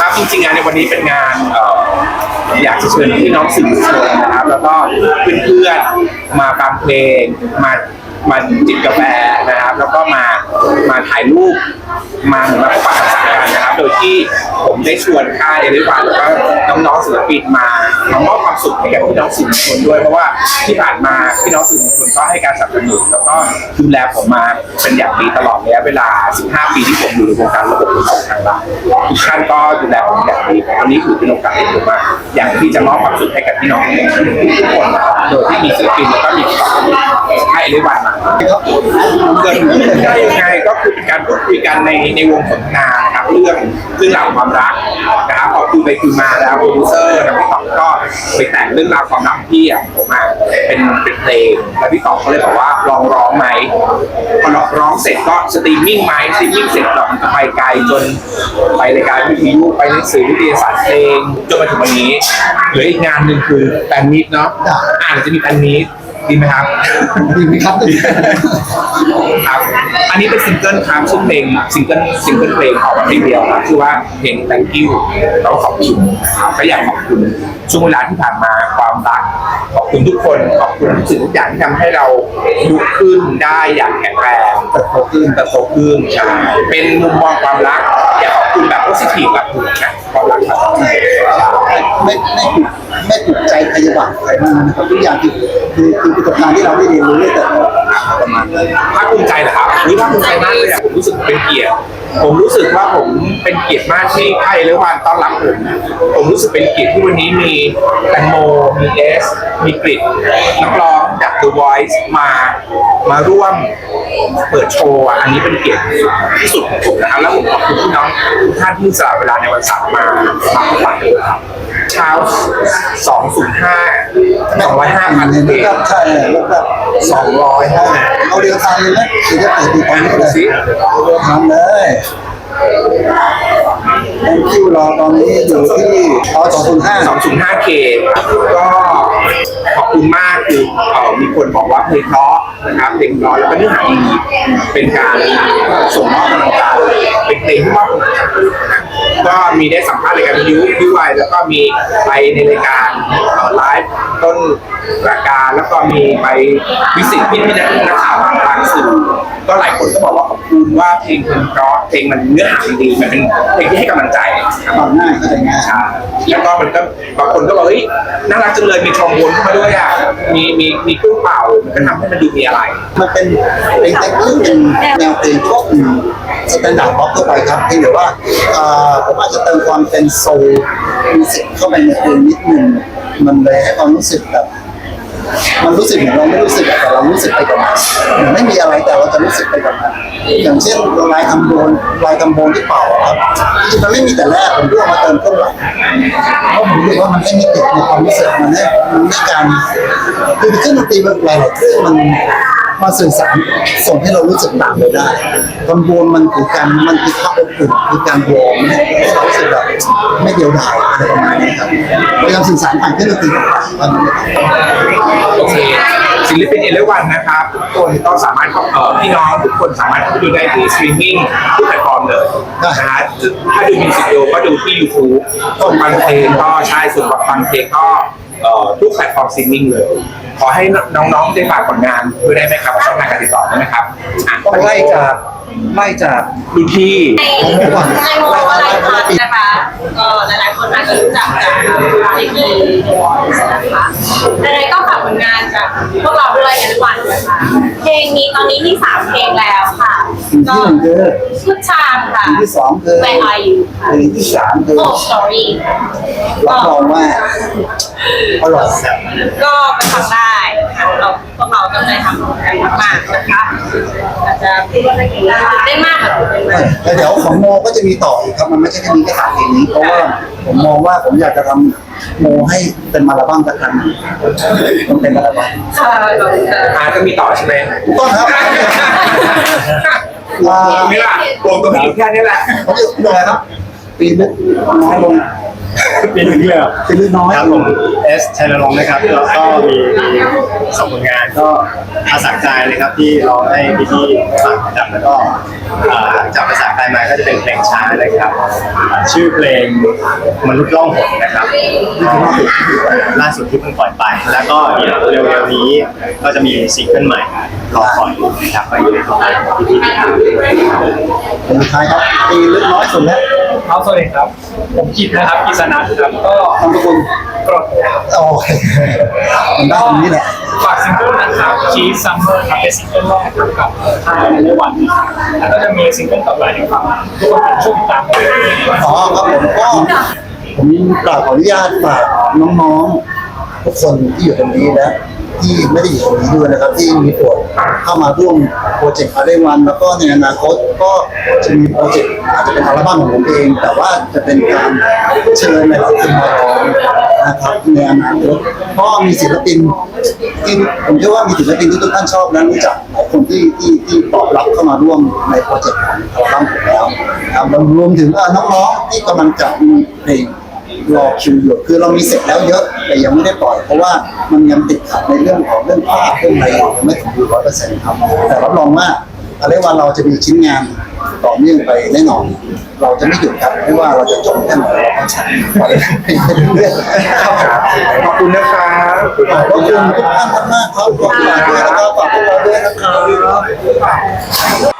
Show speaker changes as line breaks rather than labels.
ครับจริงๆงานในวันนี้เป็นงานอยากจะเชิญพี่น้องสื่อมวลชนนะครับ แล้วก็เพื่อนๆมาฟังเพลงมามาจิบกาแฟนะครับ แล้วก็มามาถ่ายรูปมาเหมือนมาพบปะ โดยที่ผมได้ชวนค่ายเอริวันแล้วก็น้องๆศิลปินมามามอบความสุขให้กับพี่น้องสื่อมวลชนด้วยเพราะว่าที่ผ่านมาพี่น้องสื่อมวลชนก็ให้การสนับสนุนแล้วก็ดูแลผมมาเป็นอย่างดีตลอดระยะเวลา 15 ปีที่ผมอยู่ในวงการระบบขนส่งทางรางทุกท่านก็ดูแลผมอย่างดีวันนี้ถือเป็นโอกาสที่ผมว่าอย่ากที่จะมอบความสุขให้กับพี่น้องทุกคน โดยที่มีศิลปินแล้วก็มีให้เอริวันมาเกิดขึ้นได้ยังไงก็คือเป็นการพูดคุยกันในในวงสนทนานะครับเรื่องเรื่องราวความรักนะครับพอคุยไปคุยมาแล้วโปรดิวเซอร์กับพี่ต๋องก็ไปแต่งเรื่องราวความรักของพี่อะผมอะเป็นเป็นเพลงแล้วพี่ต๋องก็เลยบอกว่าลองร้องไหมพอร้องเสร็จก็สตรีมมิ่งไหมสตรีมมิ่งเสร็จเรามันก็ไปไกลจนไปรายการวิทยุไปหนังสือวิทยาศาสตร์เพลงจนมาถึงวันนี้เหลืออีกงานหนึ่งคือแฟนมิตเนาะอ่านจะมีแฟนมิตดีไหมครับ
ดีไหมครับ
ครับอั นนี้เป็นซิงเกิลครับชื่อเพลงซิงเกิลซิงเกิลเพลงออกมาเพลงเดียวครับชื่อว่าเพลง thank you แล้วก็ขอบคุณครับก็อยากขอบคุณช่วงเวลาที่ผ่านมาความรักขอบคุณทุกคนขอบคุณทุกสิ่งทุกอย่างที่ทำให้เราลุกขึ้นได้อย่างแข็งแรงเติบโตขึ้นเติบโตขึ้นใช่เป็นมุมมองความรักอยากขอบคุณแบบ positive แบบถูกนะความรักครับ
ไม่ไม่ถูกไม่ถูกใจพยาบาทใครมากนะครับทุกอย่างคือ คือคือประสบการณ์ที่เราได้เรียนรู้ได้แต่ประมาณนั้น
ภาคภูมิใจเหรอครับอันี่ภาคภูมิใจมากเลยอะผมรู้สึกเป็นเกียรติ ผมรู้สึกว่าผมเป็นเกียรติมากที่ค่ายเอเลวันต้อนรับผม ผมรู้สึกเป็นเกียรติที่วันนี้มีแตงโม มีเอส มีกริดนักร้องจาก The Voice มา มาร่วมเปิดโชว์อะอันนี้เป็นเกียรติที่สุดของผมนะครับ แล้วผมขอบคุณพี่น้องทุกท่านที่สละเวลาในวันเสาร์มามาพบปะกันครับ เช้า205 205พัน
เห็นไหม
เอง
ครับใช่แล้วก็
205
เอาเรียลไทม์เลยไหมหรือจะเปิดดูตอนนี้เลยเอาเรียลไทม์เลยแองคิวรอตอนนี้อยู่ที่อ๋อสองศูนย์ห้า
205 k ก็ขอบคุณมากคือเอ่อมีคนบอกว่าเพลงเพราะนะครับเพลงเพราะแล้วก็เนื้อหาดีเป็นการส่งมอบกำลังใจเป็นเพลงที่มอบกำลังใจ ก็มีได้สัมภาษณ์รายการวิทยุด้วยแล้วก็มีไปในรายการเอ่อไลฟ์ต้นรายการแล้วก็มีไปวิสิตพี่พี่นักนักข่าวบางสื่อก็หลายคนก็บอกว่าขอบคุณว่าเพลงเป็นเพราะเพลงมันเนื้อหาดีมันเป็นเพลงที่ให้กำลังใจครับ
ฟังง่ายเข้าใจง่าย
ใช่แล้วก็มันก็บางคนก็บอกเฮ้ยน่ารักจังเลยมีทรอมโบนเข้ามาด้วยอะมีมีมีเครื่องเป่ามันก็ทำให้มันดูมีอะไร
มันเป็นเพลงแต่งขึ้นเป็นแนวเพลงพวกสแตนดาร์ดป๊อปทั่วไปครับเพียงแต่ว่าเอ่อผมอาจจะเติมความเป็นโซลมิวสิกเข้าไปในเพลงนิดนึงมันเลยให้ความรู้สึกแบบมันรู้สึกเหมือนเราไม่รู้สึกแต่เรารู้สึกไปกับมันมือนไม่มีอะไรแต่เราจะรู้สึกไปกับมันอย่างเช่นลายทำโบนลายทำโบนที่เป่าครับจริงมันไม่มีแต่แรกผมด้วยมาเติมต้นหลังเพราะผมรู้สึกว่ามันให้มิติในความรู้สึกมันให้มันให้การคือเครื่องดนตรีมันหลายๆเครื่องมัน มาสื่อสารส่งให้เรารู้สึกต่างไปได้ทำโบนมันคือการมันคือความอบอุ่นคือการวอร์มให้เรารู้สึกแบบไม่เดียวดายอะไรประมาณนี้ครับพยายามสื่อสารผ่านเครื่องดนตรีต่างๆมันนะครับ
โอเคศิลปินเอเลวันนะครับทุกคนก็สามารถเข้าเอ่อพี่น้องทุกคนสามารถเข้าไปดูได้ที่สตรีมมิ่งทุกแพลตฟอร์มเลยนะฮะถ้าดูมิวสิกวิดีโอก็ดูที่ YouTube ส่วนฟังเพลงก็ใช่ส่วนฟังเพลงก็เอ่อ ทุกแพลตฟอร์มซิมมิ่งเลย ขอให้น้องๆได้ฝากผลงานด้วยได้ไหมครับช่องทางการติดต่อได้ไหมครับอะ
ไล่จาก ไล่จาก
รุ่นพี่
ในโมอะไรพันนะคะก็หลายๆคนอาจจะรู้จักจากเพลงนี้นะคะยังไงก็ฝากผลงานจากพวกเราด้วยกันทุกวันนะคะเพลงนี้ตอนนี้ที่สามเพลงแล้วค่ะ
เพลงที่หนึ่งคือ
ชุดชามค่ะ
เพลงที่สองคือ
Where Are You ค่ะ
เพลงที่สามคือ
โอ้ Story
รับรองว่าอร่อย
ก็ไปฟังได้ค่ะเราพวกเราตั้งใจทำกันมากๆนะคะอา จจะพูดว่าตื่นเต้นมากค่ะตื่นเต้นมาก
แต่เดี๋ยวของโมก็จะมีต่ออีกครับมันไม่ใช่แค่มีแค่สามเพลงนี้เพราะว่าผมมองว่าผมอยากจะทำโมให้เป็นมาราบั้มสักครั้งต้องเป็นมาราบั้ม
ค่ะขอบคุณค่ะ
อาก็มีต่อใช่ไหม
ถูกต้องครับอ่า
ไม่ล่ะโกงตัวพี่อยู่แค่นี้แหละ
ผมจะดูอะไรครับปีนึกน้อยลง
ปีหนึ่งเลยเหรอ
เป็นเรื่องน้อย
ครับผมเอสชัยนรงค์นะครับแล้วก็มีมีสอง ผลงานก็ภาษาใจเลยครับที่ร้องให้พี่ที่ฟังจับแล้วก็เอ่อจากภาษาใต้มาก็จะเป็นเพลงช้านะครับ ชื่อเพลงมนุษย์ล่องหนนะครับล่าสุดที่เพิ่งปล่อยไป แล้วก็เดี๋ยวเร็วๆนี้ก็จะมีซิงเกิลใหม่รอปล่อยนะครับก็อยู่ในตรงนั้นพี่ๆติดตาม
คนสุดท้ายครับปีเล็กน้อยสุดแล้ว
ครับสวัสดีครับ ผมกิตนะครับกิษณัทครับก็
นามสกุล
กรดนะครับ
โอเคมันได้ตรงนี้แหละ
ฝากซิงเกิลนะครับชีสซัมเมอร์ครับเป็นซิงเกิลแรกครับกับค่ายในวันนะครับแล้วก็จะมีซิงเกิลต่อไปนะครับทุกคนเป็นช่วยตามกัน
อ๋อครับผมก็ผมกราบขออนุญาตฝากน้องๆทุกคนที่อยู่ตรงนี้และ ที่ไม่ได้อยู่ตรงนี้ด้วยนะครับ ที่มีโปรดเข้ามาร่วมโปรเจกต์อาเรวัน แล้วก็ในอนาคตก็จะมีโปรเจกต์อาจจะเป็นอัลบั้มของผมเอง แต่ว่าจะเป็นการเชิญหลายๆคนมาร้องนะครับในอนาคตก็มีศิลปินที่ผมเชื่อว่ามีศิลปินที่ทุกท่านชอบและรู้จักหลายคนที่ที่ที่ตอบรับเข้ามาร่วมในโปรเจกต์ของอัลบั้มผมแล้วนะครับรวมถึงเอ่อน้องๆที่กำลังจะมีเพลง รอคิวอยู่คือเรามีเสร็จแล้วเยอะแต่ยังไม่ได้ปล่อยเพราะว่ามันยังติดขัดในเรื่องของเรื่องภาพเรื่องอะไรยังไม่สมบูรณ์ร้อยเปอร์เซ็นต์ครับแต่รับรองว่าอะไรว่าเราจะมีชิ้นงานต่อเนื่องไปแน่นอน เราจะไม่หยุดครับไม่ว่าเราจะจบแค่ไหนเราก็จะไปเรื่อยๆครับ
ขอบคุณนะครับ
ขอบคุณทุกท่านมากๆครับขอบคุณด้วยนะครับฝากพวกเราด้วยนะครับ